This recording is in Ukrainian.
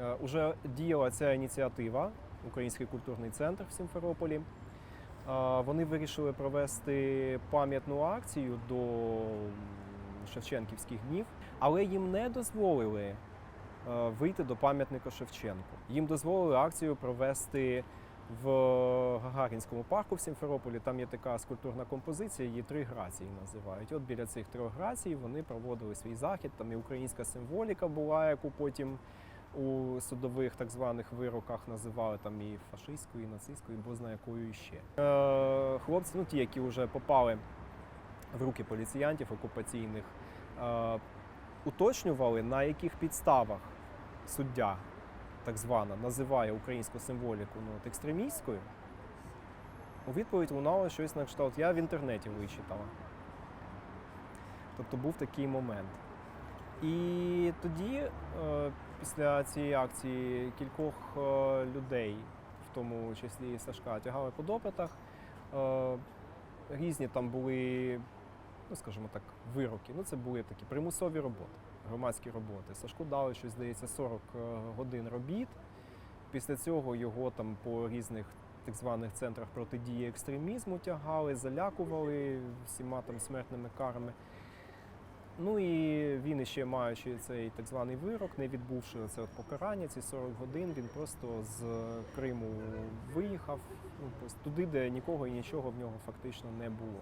Е, Уже діяла ця ініціатива, Український культурний центр в Сімферополі. Е, Вони вирішили провести пам'ятну акцію до Шевченківських днів, але їм не дозволили е, вийти до пам'ятника Шевченку. Їм дозволили акцію провести в Гагарінському парку в Сімферополі. Там є така скульптурна композиція, її три грації називають. От біля цих трьох грацій вони проводили свій захід. Там і українська символіка була, яку потім у судових так званих вироках називали там і фашистською, і нацистською, бо знає якою ще. Е, хлопці, ну ті, які вже попали в руки поліціянтів окупаційних, е, уточнювали, на яких підставах суддя, так звана, називає українську символіку ну, от, екстремістською. У відповідь лунало щось на кшталт Я в інтернеті вичитала. Тобто був такий момент. І тоді, е, після цієї акції, кількох е, людей, в тому числі і Сашка, тягали по допитах. Е, Різні там були, ну скажімо так, вироки. Ну, це були такі примусові роботи, громадські роботи. Сашку дали щось, здається, 40 годин робіт. Після цього його там по різних так званих центрах протидії екстремізму тягали, залякували всіма там смертними карами. Ну і він іще маючи цей так званий вирок, не відбувши це покарання, ці 40 годин, він просто з Криму виїхав ну, туди, де нікого і нічого в нього фактично не було.